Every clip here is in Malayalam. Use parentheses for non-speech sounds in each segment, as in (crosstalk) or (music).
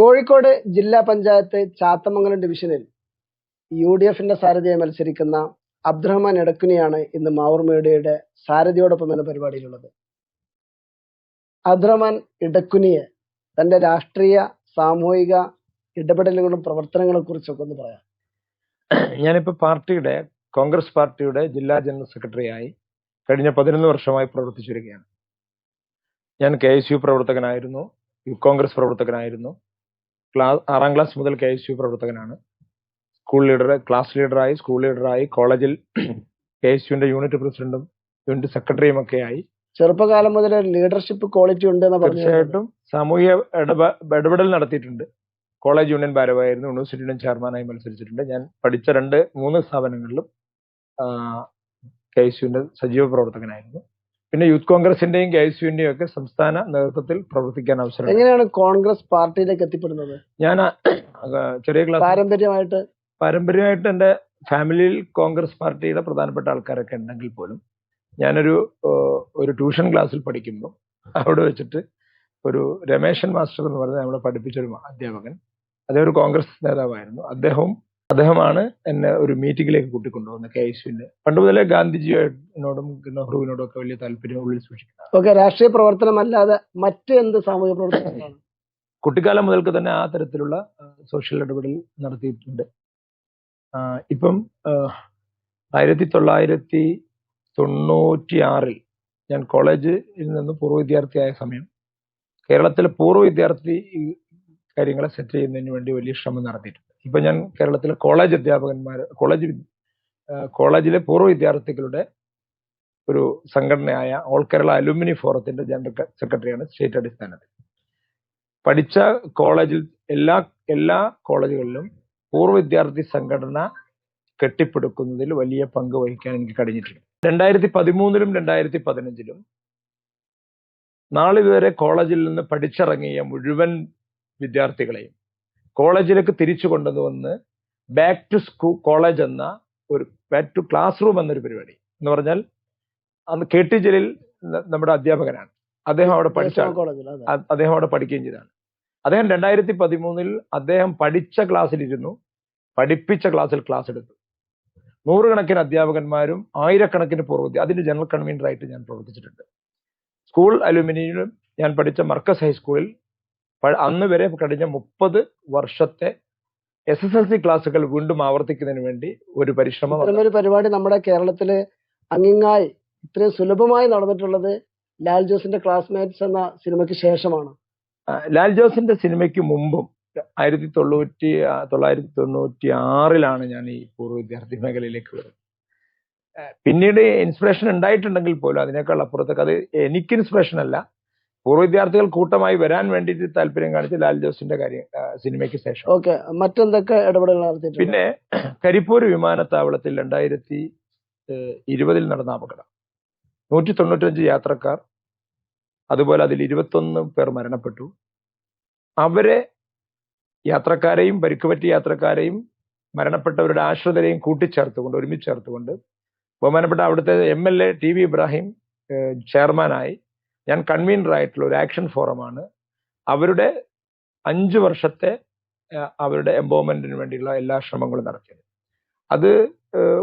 കോഴിക്കോട് ജില്ലാ പഞ്ചായത്ത് ചാത്തമംഗലം ഡിവിഷനിൽ യു ഡി എഫിന്റെ സാരഥിയായി മത്സരിക്കുന്ന അബ്ദുറഹ്മാൻ എടക്കുനിയാണ് ഇന്ന് മാവൂർ സാരഥിയോടൊപ്പം എന്ന പരിപാടിയിലുള്ളത്. അബ്ദുറഹ്മാൻ ഇടക്കുനിയെ തന്റെ രാഷ്ട്രീയ സാമൂഹിക ഇടപെടലുകളും പ്രവർത്തനങ്ങളെ കുറിച്ചൊക്കെ ഒന്ന് പറയാം. ഞാനിപ്പോൾ പാർട്ടിയുടെ കോൺഗ്രസ് പാർട്ടിയുടെ ജില്ലാ ജനറൽ സെക്രട്ടറിയായി കഴിഞ്ഞ പതിനൊന്ന് വർഷമായി പ്രവർത്തിച്ചു വരികയാണ് ഞാൻ കെ എസ് യു പ്രവർത്തകനായിരുന്നു യൂത്ത് കോൺഗ്രസ് പ്രവർത്തകനായിരുന്നു. ക്ലാസ് ആറാം ക്ലാസ് മുതൽ കെ എസ് യു പ്രവർത്തകനാണ്. സ്കൂൾ ലീഡർ ക്ലാസ് ലീഡറായി സ്കൂൾ ലീഡറായി കോളേജിൽ (clears throat) കെ എസ് യുവിന്റെ യൂണിറ്റ് പ്രസിഡന്റും യൂണിറ്റ് സെക്രട്ടറിയും ഒക്കെ ആയി ചെറുപ്പകാലം മുതൽ ലീഡർഷിപ്പ് ക്വാളിറ്റി ഉണ്ട് എന്ന് തീർച്ചയായിട്ടും സാമൂഹിക ഇടപ- ഇടപെടൽ നടത്തിയിട്ടുണ്ട്. കോളേജ് യൂണിയൻ ഭാരവായിരുന്നു യൂണിവേഴ്സിറ്റി യൂണിയൻ ചെയർമാനായി മത്സരിച്ചിട്ടുണ്ട്. ഞാൻ പഠിച്ച രണ്ട് മൂന്ന് സ്ഥാപനങ്ങളിലും കെ എസ് യുവിന്റെ സജീവ പ്രവർത്തകനായിരുന്നു. പിന്നെ യൂത്ത് കോൺഗ്രസിന്റെയും കെ എസ് യുവിന്റെയും ഒക്കെ സംസ്ഥാന നേതൃത്വത്തിൽ പ്രവർത്തിക്കാൻ അവസരം എങ്ങനെയാണ് കോൺഗ്രസ് പാർട്ടിയിലേക്ക് എത്തിപ്പെടുന്നത്? ഞാൻ ചെറിയ ക്ലാസ് പാരമ്പര്യമായിട്ട്? പാരമ്പര്യമായിട്ട് എന്റെ ഫാമിലിയിൽ കോൺഗ്രസ് പാർട്ടിയുടെ പ്രധാനപ്പെട്ട ആൾക്കാരൊക്കെ ഉണ്ടെങ്കിൽ പോലും ഞാനൊരു ഒരു ട്യൂഷൻ ക്ലാസ്സിൽ പഠിക്കുമ്പോൾ അവിടെ വെച്ചിട്ട് ഒരു രമേശൻ മാസ്റ്റർ എന്ന് പറഞ്ഞ നമ്മളെ പഠിപ്പിച്ച ഒരു അധ്യാപകൻ. അദ്ദേഹം ഒരു കോൺഗ്രസ് നേതാവായിരുന്നു. അദ്ദേഹവും അദ്ദേഹമാണ് എന്നെ ഒരു മീറ്റിംഗിലേക്ക് കൂട്ടിക്കൊണ്ടുപോകുന്നത് കെ എസ് യുവിന്റെ പണ്ട് മുതലേ ഗാന്ധിജിയോടും നെഹ്റുവിനോടും ഒക്കെ വലിയ താല്പര്യം ഉള്ളിൽ സൂക്ഷിക്കുന്നത് ഓക്കെ രാഷ്ട്രീയ പ്രവർത്തനമല്ലാതെ മറ്റ് എന്ത് സാമൂഹ്യ പ്രവർത്തനങ്ങളാണ്? കുട്ടിക്കാലം മുതൽക്ക് തന്നെ ആ തരത്തിലുള്ള സോഷ്യൽ ഇടപെടൽ നടത്തിയിട്ടുണ്ട്. ഇപ്പം ആയിരത്തി തൊള്ളായിരത്തി തൊണ്ണൂറ്റി ആറിൽ ഞാൻ കോളേജിൽ നിന്ന് പൂർവ വിദ്യാർത്ഥിയായ സമയം കേരളത്തിലെ പൂർവ വിദ്യാർത്ഥി കാര്യങ്ങളെ സെറ്റ് ചെയ്യുന്നതിന് വേണ്ടി വലിയ ശ്രമം നടത്തിയിട്ടുണ്ട്. ഇപ്പൊ ഞാൻ കേരളത്തിലെ കോളേജ് അധ്യാപകന്മാർ കോളേജ് കോളേജിലെ പൂർവ വിദ്യാർത്ഥികളുടെ ഒരു സംഘടനയായ ഓൾ കേരള അലുമിനി ഫോറത്തിന്റെ ജനറൽ സെക്രട്ടറിയാണ് സ്റ്റേറ്റ് അടിസ്ഥാനത്തിൽ. പഠിച്ച കോളേജിൽ എല്ലാ എല്ലാ കോളേജുകളിലും പൂർവ വിദ്യാർത്ഥി സംഘടന കെട്ടിപ്പടുക്കുന്നതിൽ വലിയ പങ്ക് വഹിക്കാൻ എനിക്ക് കഴിഞ്ഞിട്ടുണ്ട്. രണ്ടായിരത്തി പതിമൂന്നിലും രണ്ടായിരത്തി പതിനഞ്ചിലും നാളിതുവരെ കോളേജിൽ നിന്ന് പഠിച്ചിറങ്ങിയ മുഴുവൻ വിദ്യാർത്ഥികളെയും കോളേജിലേക്ക് തിരിച്ചു കൊണ്ടുവന്ന് ബാക്ക് ടു സ്കൂൾ കോളേജ് എന്ന ഒരു ബാക്ക് ടു ക്ലാസ് റൂം എന്നൊരു പരിപാടി. എന്ന് പറഞ്ഞാൽ അന്ന് കെ ടി ജലീൽ നമ്മുടെ അധ്യാപകനാണ്. അദ്ദേഹം അവിടെ പഠിച്ച അദ്ദേഹം അവിടെ പഠിക്കുകയും ചെയ്താണ്. അദ്ദേഹം രണ്ടായിരത്തി പതിമൂന്നിൽ അദ്ദേഹം പഠിച്ച ക്ലാസ്സിലിരുന്നു. പഠിപ്പിച്ച ക്ലാസ്സിൽ ക്ലാസ് എടുത്തു. നൂറുകണക്കിന് അധ്യാപകന്മാരും ആയിരക്കണക്കിന് പൂർവ അതിന്റെ ജനറൽ കൺവീനറായിട്ട് ഞാൻ പ്രവർത്തിച്ചിട്ടുണ്ട്. സ്കൂൾ അലുമിനിയിലും ഞാൻ പഠിച്ച മർക്കസ് ഹൈസ്കൂളിൽ അന്ന് വരെ കഴിഞ്ഞ മുപ്പത് വർഷത്തെ എസ് എസ് എൽ സി ക്ലാസ്സുകൾ വീണ്ടും ആവർത്തിക്കുന്നതിന് വേണ്ടി ഒരു പരിശ്രമം ഒരു പരിപാടി നമ്മുടെ കേരളത്തിൽ അങ്ങിങ്ങായി ഇത്രയും സുലഭമായി നടന്നിട്ടുള്ളത് ലാൽ ജോസിന്റെ ക്ലാസ്മേറ്റ്സ് എന്ന സിനിമയ്ക്ക് ശേഷമാണ്. ലാൽ ജോസിന്റെ സിനിമയ്ക്ക് മുമ്പും ആയിരത്തി തൊള്ളൂറ്റി തൊള്ളായിരത്തി തൊണ്ണൂറ്റി ആറിലാണ് ഞാൻ ഈ പൂർവ വിദ്യാർത്ഥി മേഖലയിലേക്ക് വരുന്നത്. പിന്നീട് ഇൻസ്പിറേഷൻ ഉണ്ടായിട്ടുണ്ടെങ്കിൽ പോലും അതിനേക്കാൾ അപ്പുറത്തേക്ക് അത് എനിക്ക് ഇൻസ്പിറേഷൻ അല്ല. പൂർവ വിദ്യാർത്ഥികൾ കൂട്ടമായി വരാൻ വേണ്ടിയിട്ട് താല്പര്യം കാണിച്ച ലാൽ ജോസിന്റെ കാര്യം സിനിമയ്ക്ക് ശേഷം. ഓക്കെ മറ്റെന്തൊക്കെ ഇടപെടൽ നടത്തി പിന്നെ കരിപ്പൂർ വിമാനത്താവളത്തിൽ രണ്ടായിരത്തി ഇരുപതിൽ നടന്ന അപകടം. നൂറ്റി തൊണ്ണൂറ്റഞ്ച് യാത്രക്കാർ അതുപോലെ അതിൽ ഇരുപത്തൊന്ന് പേർ മരണപ്പെട്ടു. അവരെ യാത്രക്കാരെയും പരിക്കുപറ്റിയ യാത്രക്കാരെയും മരണപ്പെട്ടവരുടെ ആശ്രിതരെയും കൂട്ടിച്ചേർത്തുകൊണ്ട് ഒരുമിച്ച് ചേർത്തുകൊണ്ട് ബഹുമാനപ്പെട്ട അവിടുത്തെ M L A T V Ibrahim ചെയർമാനായി ഞാൻ കൺവീനർ ആയിട്ടുള്ള ഒരു ആക്ഷൻ ഫോറമാണ് അവരുടെ അഞ്ച് വർഷത്തെ അവരുടെ എംപവർമെന്റിന് വേണ്ടിയുള്ള എല്ലാ ശ്രമങ്ങളും നടത്തിയത്. അത്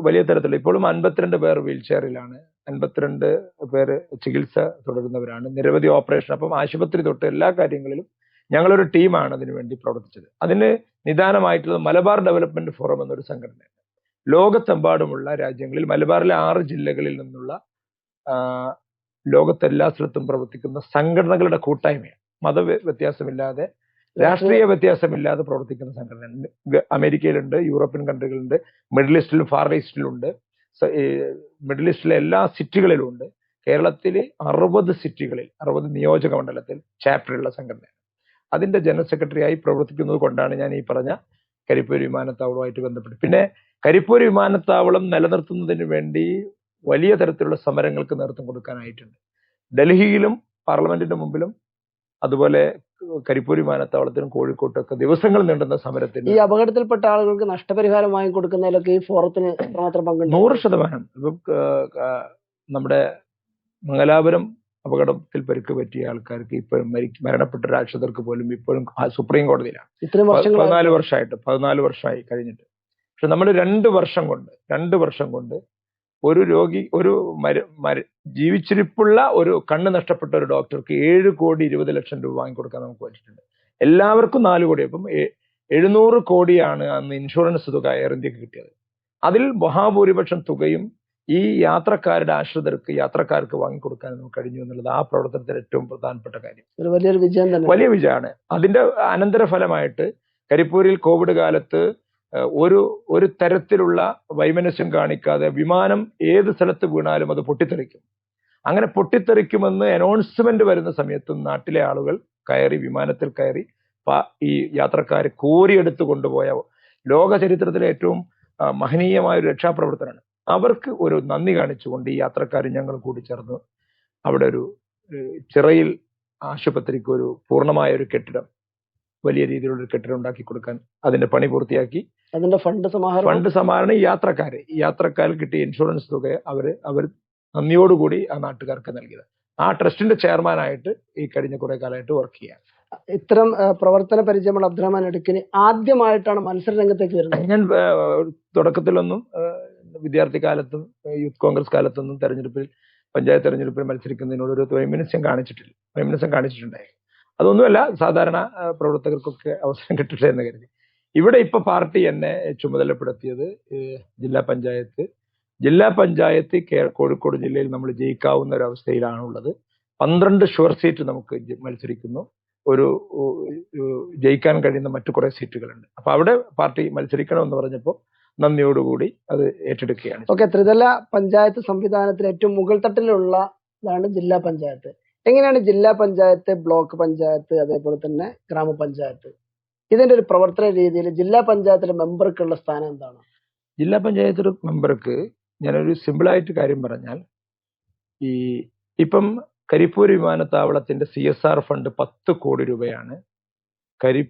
വലിയ തരത്തിൽ ഇപ്പോഴും അൻപത്തിരണ്ട് പേർ വീൽ ചെയറിലാണ് അൻപത്തിരണ്ട് പേര് ചികിത്സ തുടരുന്നവരാണ്. നിരവധി ഓപ്പറേഷൻ അപ്പം ആശുപത്രി തൊട്ട് എല്ലാ കാര്യങ്ങളിലും ഞങ്ങളൊരു ടീമാണ് അതിനു വേണ്ടി പ്രവർത്തിച്ചത്. അതിന് നിദാനമായിട്ടുള്ള മലബാർ ഡെവലപ്മെന്റ് ഫോറം എന്നൊരു സംഘടനയാണ് ലോകത്തെമ്പാടുമുള്ള രാജ്യങ്ങളിൽ മലബാറിലെ ആറ് ജില്ലകളിൽ നിന്നുള്ള ലോകത്തെല്ലാ സ്ഥലത്തും പ്രവർത്തിക്കുന്ന സംഘടനകളുടെ കൂട്ടായ്മയാണ്. മത വ്യ- വ്യത്യാസമില്ലാതെ രാഷ്ട്രീയ വ്യത്യാസമില്ലാതെ പ്രവർത്തിക്കുന്ന സംഘടന അമേരിക്കയിലുണ്ട് യൂറോപ്യൻ കൺട്രികളുണ്ട് മിഡിൽ ഈസ്റ്റിലും ഫാർ ഈസ്റ്റിലുണ്ട്. മിഡിൽ ഈസ്റ്റിലെ എല്ലാ സിറ്റികളിലും ഉണ്ട് കേരളത്തിലെ അറുപത് സിറ്റികളിൽ അറുപത് നിയോജക മണ്ഡലത്തിൽ ചാപ്റ്ററുള്ള സംഘടനയാണ്. അതിന്റെ ജനറൽ സെക്രട്ടറിയായി പ്രവർത്തിക്കുന്നത് കൊണ്ടാണ് ഞാൻ ഈ പറഞ്ഞ കരിപ്പൂർ വിമാനത്താവളവുമായിട്ട് ബന്ധപ്പെട്ട്. പിന്നെ കരിപ്പൂർ വിമാനത്താവളം നിലനിർത്തുന്നതിന് വേണ്ടി വലിയ തരത്തിലുള്ള സമരങ്ങൾക്ക് നേതൃത്വം കൊടുക്കാനായിട്ടുണ്ട്. ഡൽഹിയിലും പാർലമെന്റിന്റെ മുമ്പിലും അതുപോലെ കരിപ്പൂരി വിമാനത്താവളത്തിനും കോഴിക്കോട്ടൊക്കെ ദിവസങ്ങൾ നീണ്ടുന്ന സമരത്തിന് ഈ അപകടത്തിൽപ്പെട്ട ആളുകൾക്ക് നഷ്ടപരിഹാരം വാങ്ങിക്കൊടുക്കുന്നതിലൊക്കെ ഈ ഫോറത്തിന് എത്രമാത്രം പങ്കുണ്ട്? നൂറ് ശതമാനം. നമ്മുടെ മംഗലാപുരം അപകടത്തിൽ പരിക്ക് പറ്റിയ ആൾക്കാർക്ക് ഇപ്പോഴും മരി മരണപ്പെട്ട രാക്ഷസർക്ക് പോലും ഇപ്പോഴും സുപ്രീം കോടതിയിലാണ്. ഇത്രയും വർഷങ്ങൾ പതിനാല് വർഷമായിട്ട് പതിനാല് വർഷമായി കഴിഞ്ഞിട്ട്. പക്ഷെ നമ്മൾ രണ്ട് വർഷം കൊണ്ട് രണ്ട് വർഷം കൊണ്ട് ഒരു രോഗി ഒരു മര മര ജീവിച്ചിരിപ്പുള്ള ഒരു കണ്ണ് നഷ്ടപ്പെട്ട ഒരു ഡോക്ടർക്ക് ഏഴ് കോടി ഇരുപത് ലക്ഷം രൂപ വാങ്ങിക്കൊടുക്കാൻ നമുക്ക് പറ്റിയിട്ടുണ്ട്. എല്ലാവർക്കും നാല് കോടി. അപ്പം എഴുന്നൂറ് കോടിയാണ് അന്ന് ഇൻഷുറൻസ് തുക എയർ ഇന്ത്യയ്ക്ക് കിട്ടിയത്. അതിൽ മഹാഭൂരിപക്ഷം തുകയും ഈ യാത്രക്കാരുടെ ആശ്രിതർക്ക് യാത്രക്കാർക്ക് വാങ്ങിക്കൊടുക്കാൻ നമുക്ക് കഴിഞ്ഞു എന്നുള്ളത് ആ പ്രവർത്തനത്തിൽ ഏറ്റവും പ്രധാനപ്പെട്ട കാര്യം. വലിയൊരു വിജയം വലിയ വിജയമാണ്. അതിന്റെ അനന്തരഫലമായിട്ട് കരിപ്പൂരിൽ കോവിഡ് കാലത്ത് ഒരു ഒരു തരത്തിലുള്ള വൈമനസ്യം കാണിക്കാതെ വിമാനം ഏത് സ്ഥലത്ത് വീണാലും അത് പൊട്ടിത്തെറിക്കും. അങ്ങനെ പൊട്ടിത്തെറിക്കുമെന്ന് അനൗൺസ്മെന്റ് വരുന്ന സമയത്ത് നാട്ടിലെ ആളുകൾ കയറി വിമാനത്തിൽ കയറി ഈ യാത്രക്കാർ കോരിയെടുത്ത് കൊണ്ടുപോയ ലോക ചരിത്രത്തിലെ ഏറ്റവും മഹനീയമായ ഒരു രക്ഷാപ്രവർത്തനമാണ്. അവർക്ക് ഒരു നന്ദി കാണിച്ചുകൊണ്ട് ഈ യാത്രക്കാർ ഞങ്ങൾ കൂടി ചേർന്ന് അവിടെ ഒരു ചിറയിൽ ആശുപത്രിക്ക് ഒരു പൂർണമായ ഒരു കെട്ടിടം വലിയ രീതിയിലുള്ള ഒരു കെട്ടിടം ഉണ്ടാക്കി കൊടുക്കാൻ അതിന്റെ പണി പൂർത്തിയാക്കി. അതിന്റെ ഫണ്ട് സമാഹരണം? ഫണ്ട് സമാഹരണം ഈ യാത്രക്കാര്. ഈ യാത്രക്കാർ കിട്ടിയ ഇൻഷുറൻസ് തുക അവർ അവർ നന്ദിയോടുകൂടി ആ നാട്ടുകാർക്ക് നൽകിയത്. ആ ട്രസ്റ്റിന്റെ ചെയർമാനായിട്ട് ഈ കഴിഞ്ഞ കുറെ കാലമായിട്ട് വർക്ക് ചെയ്യാൻ ഇത്തരം പ്രവർത്തന പരിചയമുള്ള അബ്ദുറഹ്മാൻ എടുക്കിന് ആദ്യമായിട്ടാണ് മത്സര രംഗത്തേക്ക് വരുന്നത്. ഞാൻ തുടക്കത്തിലൊന്നും വിദ്യാർത്ഥി കാലത്തും യൂത്ത് കോൺഗ്രസ് കാലത്തൊന്നും തെരഞ്ഞെടുപ്പിൽ പഞ്ചായത്ത് തെരഞ്ഞെടുപ്പിൽ മത്സരിക്കുന്നതിനോട് ഒരു വൈമനസ്യം കാണിച്ചിട്ടില്ല. വൈമനസ്യം കാണിച്ചിട്ടുണ്ടായി അതൊന്നുമല്ല സാധാരണ പ്രവർത്തകർക്കൊക്കെ അവസരം കിട്ടട്ടെ എന്ന് കരുതി. ഇവിടെ ഇപ്പൊ പാർട്ടി എന്നെ ചുമതലപ്പെടുത്തിയത് ജില്ലാ പഞ്ചായത്ത്. ജില്ലാ പഞ്ചായത്ത് കോഴിക്കോട് ജില്ലയിൽ നമ്മൾ ജയിക്കാവുന്ന ഒരു അവസ്ഥയിലാണ് ഉള്ളത് പന്ത്രണ്ട് ഷുവർ സീറ്റ് നമുക്ക് മത്സരിക്കുന്നു. ഒരു ജയിക്കാൻ കഴിയുന്ന മറ്റു കുറെ സീറ്റുകളുണ്ട്. അപ്പൊ അവിടെ പാർട്ടി മത്സരിക്കണമെന്ന് പറഞ്ഞപ്പോൾ നന്ദിയോടുകൂടി അത് ഏറ്റെടുക്കുകയാണ്. ഓക്കെ ത്രിതല പഞ്ചായത്ത് സംവിധാനത്തിൽ ഏറ്റവും മുകൾ തട്ടിലുള്ളതാണ് ജില്ലാ പഞ്ചായത്ത്. എങ്ങനെയാണ് ജില്ലാ പഞ്ചായത്ത് ബ്ലോക്ക് പഞ്ചായത്ത് അതേപോലെ തന്നെ ഗ്രാമപഞ്ചായത്ത്? ഇതിന്റെ ഒരു പ്രവർത്തന രീതിയിൽ ജില്ലാ പഞ്ചായത്തിലെ മെമ്പർക്കുള്ള സ്ഥാനം എന്താണ്? ജില്ലാ പഞ്ചായത്ത് മെമ്പർക്ക് ഞാനൊരു സിമ്പിളായിട്ട് കാര്യം പറഞ്ഞാൽ ഈ ഇപ്പം കരിപ്പൂർ വിമാനത്താവളത്തിന്റെ സി എസ് ആർ ഫണ്ട് പത്ത് കോടി രൂപയാണ് കരി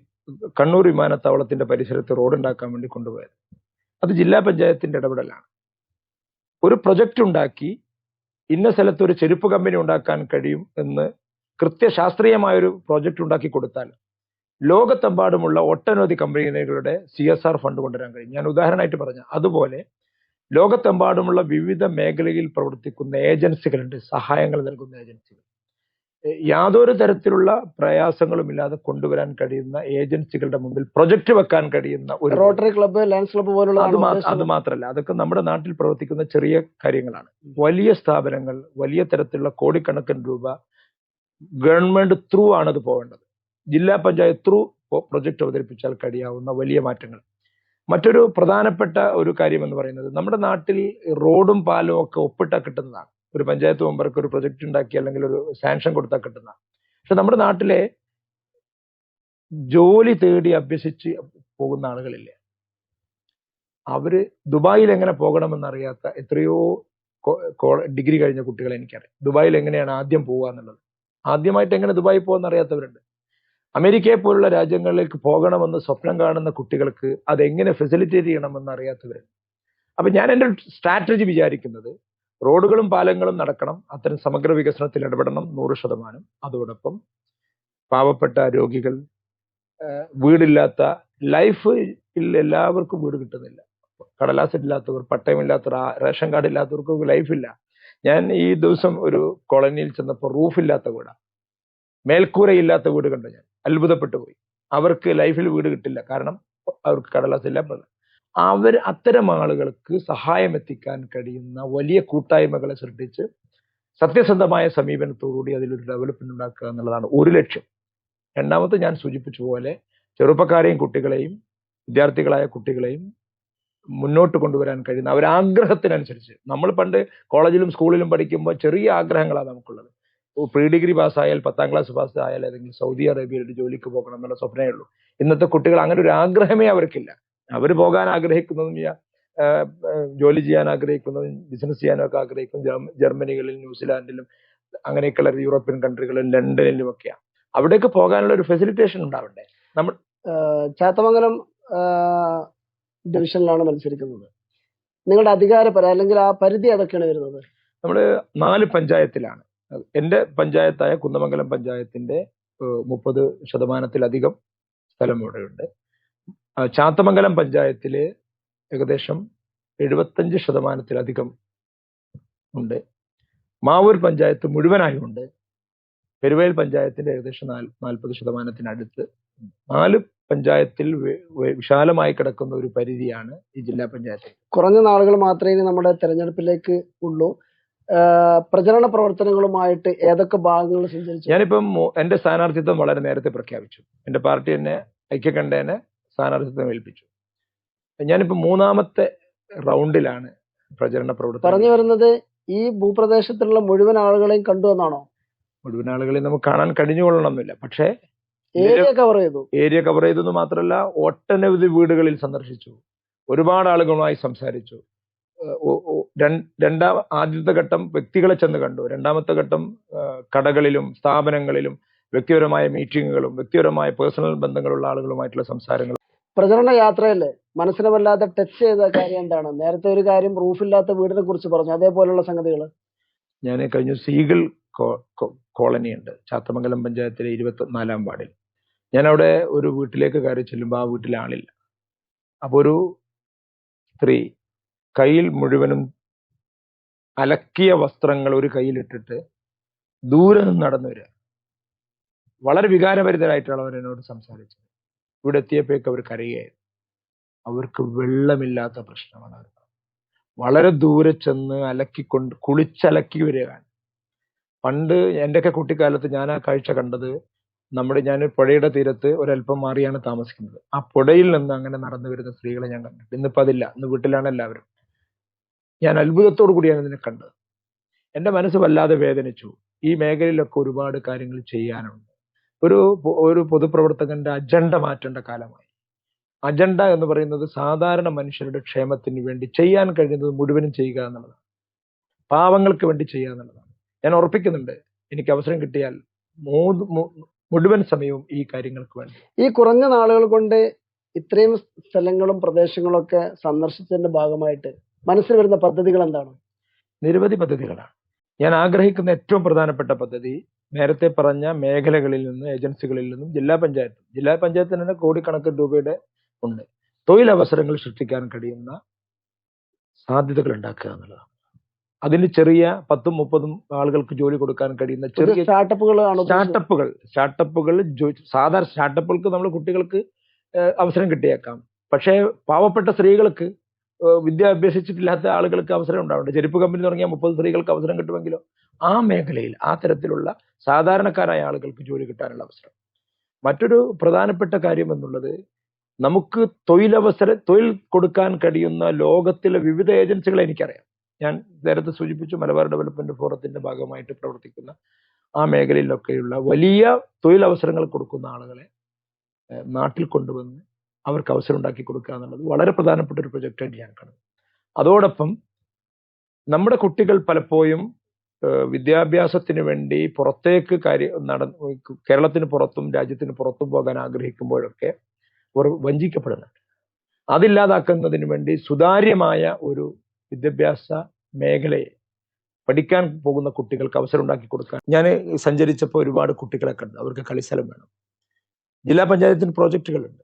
കണ്ണൂർ വിമാനത്താവളത്തിന്റെ പരിസരത്ത് റോഡ് ഉണ്ടാക്കാൻ വേണ്ടി കൊണ്ടുപോയത്. അത് ജില്ലാ പഞ്ചായത്തിന്റെ ഇടപെടലാണ്. ഒരു പ്രൊജക്റ്റ് ഉണ്ടാക്കി ഇന്ന സ്ഥലത്ത് ഒരു ചെരുപ്പ് കമ്പനി ഉണ്ടാക്കാൻ കഴിയും എന്ന് കൃത്യശാസ്ത്രീയമായ ഒരു പ്രോജക്റ്റ് ഉണ്ടാക്കി കൊടുത്താൽ ലോകത്തെമ്പാടുമുള്ള ഒട്ടനവധി കമ്പനികളുടെ സി എസ് ആർ ഫണ്ട് കൊണ്ടുവരാൻ കഴിയും. ഞാൻ ഉദാഹരണമായിട്ട് പറഞ്ഞു അതുപോലെ ലോകത്തെമ്പാടുമുള്ള വിവിധ മേഖലയിൽ പ്രവർത്തിക്കുന്ന ഏജൻസികളുണ്ട് സഹായങ്ങൾ നൽകുന്ന ഏജൻസികൾ. യാതൊരു തരത്തിലുള്ള പ്രയാസങ്ങളും ഇല്ലാതെ കൊണ്ടുവരാൻ കഴിയുന്ന ഏജൻസികളുടെ മുമ്പിൽ പ്രൊജക്ട് വെക്കാൻ കഴിയുന്ന ഒരു റോട്ടറി ക്ലബ്ബ് ലയൺസ് ക്ലബ്ബ് പോലുള്ള അത് മാത്രമല്ല അതൊക്കെ നമ്മുടെ നാട്ടിൽ പ്രവർത്തിക്കുന്ന ചെറിയ കാര്യങ്ങളാണ്. വലിയ സ്ഥാപനങ്ങൾ വലിയ തരത്തിലുള്ള കോടിക്കണക്കിന് രൂപ ഗവൺമെന്റ് ത്രൂ ആണ് അത് പോകേണ്ടത്. ജില്ലാ പഞ്ചായത്ത് ത്രൂ പ്രൊജക്ട് അവതരിപ്പിച്ചാൽ കഴിയാവുന്ന വലിയ മാറ്റങ്ങൾ. മറ്റൊരു പ്രധാനപ്പെട്ട ഒരു കാര്യം എന്ന് പറയുന്നത് നമ്മുടെ നാട്ടിൽ റോഡും പാലവും ഒക്കെ ഒപ്പിട്ടാൽ കിട്ടുന്നതാണ്. ഒരു പഞ്ചായത്ത് മെമ്പർക്ക് ഒരു പ്രൊജക്ട് ഉണ്ടാക്കി അല്ലെങ്കിൽ ഒരു സാങ്ഷൻ കൊടുത്താൽ കിട്ടുന്നതാണ്. പക്ഷെ നമ്മുടെ നാട്ടിലെ ജോലി തേടി അഭ്യസിച്ച് പോകുന്ന ആളുകളില്ലേ? അവർ ദുബായിൽ എങ്ങനെ പോകണമെന്ന് അറിയാത്ത എത്രയോ ഡിഗ്രി കഴിഞ്ഞ കുട്ടികളെ എനിക്കറിയാം. ദുബായിൽ എങ്ങനെയാണ് ആദ്യം പോവുക എന്നുള്ളത്? ആദ്യമായിട്ട് എങ്ങനെ ദുബായിൽ പോകുന്ന അറിയാത്തവരുണ്ട് അമേരിക്കയെ പോലുള്ള രാജ്യങ്ങളിലേക്ക് പോകണമെന്ന് സ്വപ്നം കാണുന്ന കുട്ടികൾക്ക് അതെങ്ങനെ ഫെസിലിറ്റേറ്റ് ചെയ്യണമെന്ന് അറിയാത്തവരുണ്ട് അപ്പൊ ഞാൻ എന്റെ സ്ട്രാറ്റജി വിചാരിക്കുന്നത് റോഡുകളും പാലങ്ങളും നടക്കണം അത്തരം സമഗ്ര വികസനത്തിൽ ഇടപെടണം നൂറ് ശതമാനം. അതോടൊപ്പം പാവപ്പെട്ട രോഗികൾ വീടില്ലാത്ത ലൈഫ് എല്ലാവർക്കും വീട് കിട്ടുന്നില്ല. കടലാസ് ഇല്ലാത്തവർ പട്ടയമില്ലാത്തവർ റേഷൻ കാർഡ് ഇല്ലാത്തവർക്ക് ലൈഫില്ല ഞാൻ ഈ ദിവസം ഒരു കോളനിയിൽ ചെന്നപ്പോൾ റൂഫില്ലാത്ത വീടാണ് മേൽക്കൂരയില്ലാത്ത വീട് കണ്ടു ഞാൻ. അത്ഭുതപ്പെട്ടു പോയി അവർക്ക് ലൈഫിൽ വീട് കിട്ടില്ല. കാരണം അവർക്ക് കടലാസില്ല അവർ അത്തരം ആളുകൾക്ക് സഹായം എത്തിക്കാൻ കഴിയുന്ന വലിയ കൂട്ടായ്മകളെ സൃഷ്ടിച്ച് സത്യസന്ധമായ സമീപനത്തോടുകൂടി അതിലൊരു ഡെവലപ്മെന്റ് ഉണ്ടാക്കുക എന്നുള്ളതാണ് ഒരു ലക്ഷ്യം. രണ്ടാമത്തെ ഞാൻ സൂചിപ്പിച്ച പോലെ ചെറുപ്പക്കാരെയും കുട്ടികളെയും വിദ്യാർത്ഥികളായ കുട്ടികളെയും മുന്നോട്ട് കൊണ്ടുവരാൻ കഴിയുന്ന അവരാഗ്രഹത്തിനനുസരിച്ച്. നമ്മൾ പണ്ട് കോളേജിലും സ്കൂളിലും പഠിക്കുമ്പോൾ ചെറിയ ആഗ്രഹങ്ങളാണ് നമുക്കുള്ളത്. പ്രീ ഡിഗ്രി പാസ്സായാൽ പത്താം ക്ലാസ് പാസ്സായാൽ അല്ലെങ്കിൽ സൗദി അറേബ്യയിൽ ഒരു ജോലിക്ക് പോകണം എന്നുള്ള സ്വപ്നമേ ഉള്ളൂ ഇന്നത്തെ കുട്ടികൾ അങ്ങനെ ഒരു ആഗ്രഹമേ അവർക്കില്ല. അവർ പോകാൻ ആഗ്രഹിക്കുന്നതും ജോലി ചെയ്യാൻ ആഗ്രഹിക്കുന്നതും ബിസിനസ് ചെയ്യാനൊക്കെ ആഗ്രഹിക്കും ജർമ്മ- ജർമ്മനികളിൽ ന്യൂസിലാൻഡിലും അങ്ങനെയൊക്കെയുള്ള യൂറോപ്യൻ കൺട്രികളിലും ലണ്ടനിലും ഒക്കെയാണ്. അവിടേക്ക് പോകാനുള്ള ഒരു ഫെസിലിറ്റേഷൻ ഉണ്ടാവണ്ടേ? നമ്മൾ ചാത്തമംഗലം ഡിവിഷനിലാണ് മത്സരിക്കുന്നത്. നിങ്ങളുടെ അധികാര അല്ലെങ്കിൽ ആ പരിധി അതൊക്കെയാണ് വരുന്നത്? നമ്മൾ നാല് പഞ്ചായത്തിലാണ്. എന്റെ പഞ്ചായത്തായ കുന്നമംഗലം പഞ്ചായത്തിന്റെ മുപ്പത് ശതമാനത്തിലധികം സ്ഥലം ഇവിടെയുണ്ട്. ചാത്തമംഗലം പഞ്ചായത്തിലെ ഏകദേശം എഴുപത്തഞ്ച് ശതമാനത്തിലധികം ഉണ്ട്. മാവൂർ പഞ്ചായത്ത് മുഴുവനായും ഉണ്ട്. പെരുവയൽ പഞ്ചായത്തിന്റെ ഏകദേശം നാല് നാൽപ്പത് ശതമാനത്തിനടുത്ത് നാല് പഞ്ചായത്തിൽ വിശാലമായി കിടക്കുന്ന ഒരു പരിധിയാണ് ഈ ജില്ലാ പഞ്ചായത്ത്. കുറഞ്ഞ നാളുകൾ മാത്രമേ നമ്മുടെ തെരഞ്ഞെടുപ്പിലേക്ക് ഉള്ളൂ. പ്രചരണ പ്രവർത്തനങ്ങളുമായിട്ട് ഏതൊക്കെ ഭാഗങ്ങൾ സഞ്ചരിച്ചു? ഞാനിപ്പം എന്റെ സ്ഥാനാർത്ഥിത്വം വളരെ നേരത്തെ പ്രഖ്യാപിച്ചു. എന്റെ പാർട്ടി എന്നെ ഐക്യകണ്ഠേനെ സ്ഥാനാർത്ഥിത്വം ഏൽപ്പിച്ചു. ഞാനിപ്പോ മൂന്നാമത്തെ റൗണ്ടിലാണ് പ്രചരണ പ്രവർത്തനം. പറഞ്ഞു വരുന്നത് ഈ ഭൂപ്രദേശത്തുള്ള മുഴുവൻ ആളുകളെയും കണ്ടു എന്നാണോ? മുഴുവൻ ആളുകളെയും നമുക്ക് കാണാൻ കഴിഞ്ഞുകൊള്ളണമെന്നില്ല. പക്ഷേ ഏരിയ കവർ ചെയ്തു. ഏരിയ കവർ ചെയ്തെന്ന് മാത്രമല്ല ഒട്ടനവധി വീടുകളിൽ സന്ദർശിച്ചു. ഒരുപാട് ആളുകളുമായി സംസാരിച്ചു. രണ്ടാം ആദ്യത്തെ ഘട്ടം വ്യക്തികളെ ചെന്ന് കണ്ടു. രണ്ടാമത്തെ ഘട്ടം കടകളിലും സ്ഥാപനങ്ങളിലും വ്യക്തിപരമായ മീറ്റിങ്ങുകളും വ്യക്തിപരമായ പേഴ്സണൽ ബന്ധങ്ങളുള്ള ആളുകളുമായിട്ടുള്ള സംസാരങ്ങൾ പ്രചരണ യാത്രയിൽ മനസ്സിനെ വല്ലാതെ ടച്ച് ചെയ്ത കാര്യം എന്താണ്? നേരത്തെ ഒരു കാര്യം റൂഫില്ലാത്ത വീടിനെ കുറിച്ച് പറഞ്ഞു. അതേപോലുള്ള സംഗതികൾ ഞാൻ കഴിഞ്ഞ സീഗിൾ കോളനി ഉണ്ട്. ചാത്തമംഗലം പഞ്ചായത്തിലെ ഇരുപത്തിനാലാം വാർഡിൽ. ഞാൻ അവിടെ ഒരു വീട്ടിലേക്ക് കയറി ചെല്ലുമ്പോൾ ആ വീട്ടിൽ ആളില്ല അപ്പോൾ ഒരു സ്ത്രീ കയ്യിൽ മുഴുവനും അലക്കിയ വസ്ത്രങ്ങൾ ഒരു കയ്യിലിട്ടിട്ട് ദൂരെ നിന്ന് നടന്നു വരിക. വളരെ വികാരഭരിതരായിട്ടാണ് അവർ എന്നോട് സംസാരിച്ചത്. ഇവിടെ എത്തിയപ്പോഴേക്ക് അവർ കരയുകയായിരുന്നു. അവർക്ക് വെള്ളമില്ലാത്ത പ്രശ്നമാണ് അവർ. വളരെ ദൂരെ ചെന്ന് അലക്കിക്കൊണ്ട് കുളിച്ചലക്കി വരികയാണ്. പണ്ട് എന്റെയൊക്കെ കുട്ടിക്കാലത്ത് ഞാൻ ആ കാഴ്ച കണ്ടത് നമ്മുടെ ഞാൻ പുഴയുടെ തീരത്ത് ഒരല്പം മാറിയാണ് താമസിക്കുന്നത്. ആ പുഴയിൽ നിന്ന് അങ്ങനെ നടന്നു വരുന്ന സ്ത്രീകളെ ഞാൻ കണ്ടിട്ടുണ്ട്. ഇന്നിപ്പോ അതില്ല. ഇന്ന് വീട്ടിലാണ് എല്ലാവരും. ഞാൻ അത്ഭുതത്തോടു കൂടിയാണ് ഇതിനെ കണ്ടത്. എന്റെ മനസ്സ് വല്ലാതെ വേദനിച്ചു. ഈ മേഖലയിലൊക്കെ ഒരുപാട് കാര്യങ്ങൾ ചെയ്യാനുണ്ട്. ഒരു ഒരു പൊതുപ്രവർത്തകന്റെ അജണ്ട മാറ്റേണ്ട കാലമായി. അജണ്ട എന്ന് പറയുന്നത് സാധാരണ മനുഷ്യരുടെ ക്ഷേമത്തിന് വേണ്ടി ചെയ്യാൻ കഴിയുന്നത് മുഴുവനും ചെയ്യുക എന്നുള്ളതാണ്. പാവങ്ങൾക്ക് വേണ്ടി ചെയ്യുക എന്നുള്ളതാണ്. ഞാൻ ഉറപ്പിക്കുന്നുണ്ട് എനിക്ക് അവസരം കിട്ടിയാൽ മുഴുവൻ സമയവും ഈ കാര്യങ്ങൾക്ക് വേണ്ടി. ഈ കുറഞ്ഞ നാളുകൾ കൊണ്ട് ഇത്രയും സ്ഥലങ്ങളും പ്രദേശങ്ങളും ഒക്കെ സന്ദർശിച്ചതിന്റെ ഭാഗമായിട്ട് മനസ്സിൽ വരുന്ന പദ്ധതികൾ എന്താണ്? നിരവധി പദ്ധതികളാണ്. ഞാൻ ആഗ്രഹിക്കുന്ന ഏറ്റവും പ്രധാനപ്പെട്ട പദ്ധതി നേരത്തെ പറഞ്ഞ മേഖലകളിൽ നിന്നും ഏജൻസികളിൽ നിന്നും ജില്ലാ പഞ്ചായത്ത്. ജില്ലാ പഞ്ചായത്തിന് തന്നെ കോടിക്കണക്കിന് രൂപയുടെ ഉണ്ട്. തൊഴിലവസരങ്ങൾ സൃഷ്ടിക്കാൻ കഴിയുന്ന സാധ്യതകൾ ഉണ്ടാക്കുക എന്നുള്ളതാണ്. അതിന് ചെറിയ പത്തും മുപ്പതും ആളുകൾക്ക് ജോലി കൊടുക്കാൻ കഴിയുന്ന ചെറിയ സ്റ്റാർട്ടപ്പുകളാണ്? സ്റ്റാർട്ടപ്പുകൾ. സ്റ്റാർട്ടപ്പുകൾ സാധാരണ സ്റ്റാർട്ടപ്പുകൾക്ക് നമ്മൾ കുട്ടികൾക്ക് അവസരം കിട്ടിയേക്കാം. പക്ഷേ പാവപ്പെട്ട സ്ത്രീകൾക്ക് വിദ്യ അഭ്യസിച്ചിട്ടില്ലാത്ത ആളുകൾക്ക് അവസരം ഉണ്ടാവുന്നുണ്ട് ചെരുപ്പ് കമ്പനി തുടങ്ങിയ മുപ്പത് സ്ത്രീകൾക്ക് അവസരം കിട്ടുമെങ്കിലും? ആ മേഖലയിൽ ആ തരത്തിലുള്ള സാധാരണക്കാരായ ആളുകൾക്ക് ജോലി കിട്ടാനുള്ള അവസരം. മറ്റൊരു പ്രധാനപ്പെട്ട കാര്യം എന്നുള്ളത് നമുക്ക് തൊഴിലവസര തൊഴിൽ കൊടുക്കാൻ കഴിയുന്ന ലോകത്തിലെ വിവിധ ഏജൻസികളെ എനിക്കറിയാം. ഞാൻ നേരത്തെ സൂചിപ്പിച്ചു മലബാർ ഡെവലപ്മെന്റ് ഫോറത്തിന്റെ ഭാഗമായിട്ട് പ്രവർത്തിക്കുന്ന ആ മേഖലയിലൊക്കെയുള്ള വലിയ തൊഴിലവസരങ്ങൾ കൊടുക്കുന്ന ആളുകളെ നാട്ടിൽ കൊണ്ടുവന്ന് അവർക്ക് അവസരം ഉണ്ടാക്കി കൊടുക്കുക എന്നുള്ളത് വളരെ പ്രധാനപ്പെട്ട ഒരു പ്രൊജക്റ്റായിട്ട് ഞാൻ കാണുന്നു. അതോടൊപ്പം നമ്മുടെ കുട്ടികൾ പലപ്പോഴും വിദ്യാഭ്യാസത്തിന് വേണ്ടി പുറത്തേക്ക് കാര്യം നട കേരളത്തിന് പുറത്തും രാജ്യത്തിന് പുറത്തും പോകാൻ ആഗ്രഹിക്കുമ്പോഴൊക്കെ അവർ വഞ്ചിക്കപ്പെടുന്നുണ്ട്. അതില്ലാതാക്കുന്നതിന് വേണ്ടി സുതാര്യമായ ഒരു വിദ്യാഭ്യാസ മേഖലയെ പഠിക്കാൻ പോകുന്ന കുട്ടികൾക്ക് അവസരം ഉണ്ടാക്കി കൊടുക്കാൻ ഞാൻ സഞ്ചരിച്ചപ്പോൾ ഒരുപാട് കുട്ടികളെ കണ്ടു. അവർക്ക് കളിസ്ഥലം വേണം. ജില്ലാ പഞ്ചായത്തിന് പ്രോജക്റ്റുകളുണ്ട്.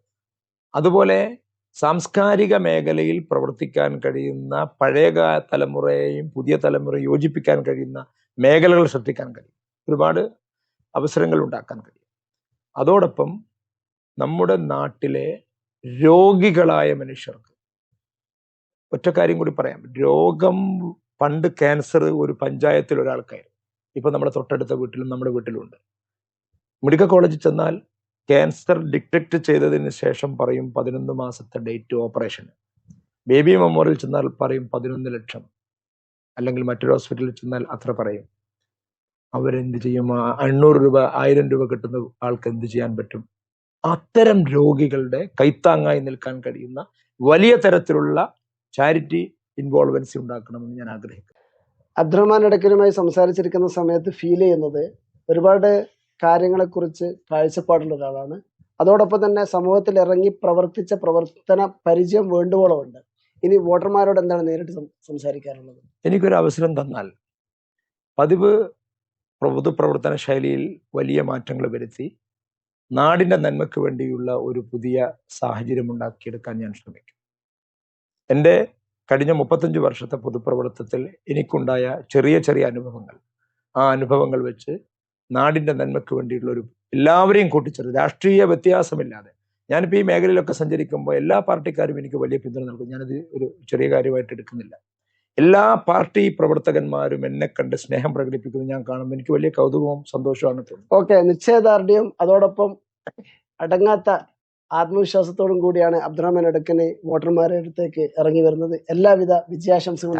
അതുപോലെ സാംസ്കാരിക മേഖലയിൽ പ്രവർത്തിക്കാൻ കഴിയുന്ന പഴയ തലമുറയെയും പുതിയ തലമുറയും യോജിപ്പിക്കാൻ കഴിയുന്ന മേഖലകൾ ശ്രദ്ധിക്കാൻ കഴിയും. ഒരുപാട് അവസരങ്ങൾ ഉണ്ടാക്കാൻ കഴിയും. അതോടൊപ്പം നമ്മുടെ നാട്ടിലെ രോഗികളായ മനുഷ്യർക്ക് ഒറ്റ കാര്യം കൂടി പറയാം. രോഗം പണ്ട് ക്യാൻസർ ഒരു പഞ്ചായത്തിൽ ഒരാൾക്കായിരുന്നു. ഇപ്പൊ നമ്മുടെ തൊട്ടടുത്ത വീട്ടിലും നമ്മുടെ വീട്ടിലും ഉണ്ട്. മെഡിക്കൽ കോളേജിൽ ചെന്നാൽ ക്യാൻസർ ഡിറ്റക്ട് ചെയ്തതിന് ശേഷം പറയും പതിനൊന്ന് മാസത്തെ ഡേറ്റ് ഓപ്പറേഷൻ ബേബി മെമ്മോറിയൽ ചെന്നാൽ പറയും പതിനൊന്ന് ലക്ഷം. അല്ലെങ്കിൽ മറ്റൊരു ഹോസ്പിറ്റലിൽ ചെന്നാൽ അത്ര പറയും. അവരെന്ത് ചെയ്യും? എണ്ണൂറ് രൂപ ആയിരം രൂപ കിട്ടുന്ന ആൾക്ക് എന്ത് ചെയ്യാൻ പറ്റും? അത്തരം രോഗികളുടെ കൈത്താങ്ങായി നിൽക്കാൻ കഴിയുന്ന വലിയ തരത്തിലുള്ള ചാരിറ്റി ഇൻവോൾവൻസി ഉണ്ടാക്കണമെന്ന് ഞാൻ ആഗ്രഹിക്കുന്നു. അബ്ദുറഹ്മാൻ ഇടയ്ക്കലുമായി സംസാരിച്ചിരിക്കുന്ന സമയത്ത് ഫീൽ ചെയ്യുന്നത് ഒരുപാട് കാര്യങ്ങളെക്കുറിച്ച് കാഴ്ചപ്പാടുള്ള ഒരാളാണ് അതോടൊപ്പം തന്നെ സമൂഹത്തിൽ ഇറങ്ങി പ്രവർത്തിച്ച പ്രവർത്തന പരിചയം വേണ്ടുവോളമുണ്ട്. ഇനി വോട്ടർമാരോട് എന്താണ് നേരിട്ട് സംസാരിക്കാറുള്ളത് എനിക്കൊരു അവസരം തന്നാൽ പതിവ് പൊതുപ്രവർത്തന ശൈലിയിൽ വലിയ മാറ്റങ്ങൾ വരുത്തി നാടിന്റെ നന്മയ്ക്ക് വേണ്ടിയുള്ള ഒരു പുതിയ സാഹചര്യം ഉണ്ടാക്കിയെടുക്കാൻ ഞാൻ ശ്രമിക്കും. എന്റെ കഴിഞ്ഞ മുപ്പത്തഞ്ച് വർഷത്തെ പൊതുപ്രവർത്തനത്തിൽ എനിക്കുണ്ടായ ചെറിയ ചെറിയ അനുഭവങ്ങൾ. ആ അനുഭവങ്ങൾ വെച്ച് നാടിന്റെ നന്മയ്ക്ക് വേണ്ടിയിട്ടുള്ള ഒരു എല്ലാവരെയും കൂട്ടിച്ചേർത്ത്. രാഷ്ട്രീയ വ്യത്യാസമില്ലാതെ. ഞാനിപ്പോൾ ഈ മേഖലയിലൊക്കെ സഞ്ചരിക്കുമ്പോൾ എല്ലാ പാർട്ടിക്കാരും എനിക്ക് വലിയ പിന്തുണ നൽകും. ഞാനത് ഒരു ചെറിയ കാര്യമായിട്ട് എടുക്കുന്നില്ല. എല്ലാ പാർട്ടി പ്രവർത്തകന്മാരും എന്നെ കണ്ട് സ്നേഹം പ്രകടിപ്പിക്കുന്നത് ഞാൻ കാണുമ്പോൾ എനിക്ക് വലിയ കൗതുകവും സന്തോഷമാണ് ഓക്കെ നിശ്ചയദാർഢ്യം. അതോടൊപ്പം അടങ്ങാത്ത ആത്മവിശ്വാസത്തോടും കൂടിയാണ് അബ്ദുറഹ്മാൻ അടുക്കന് വോട്ടർമാരുടെ അടുത്തേക്ക് ഇറങ്ങി വരുന്നത്. എല്ലാവിധ വിജയാശംസകളും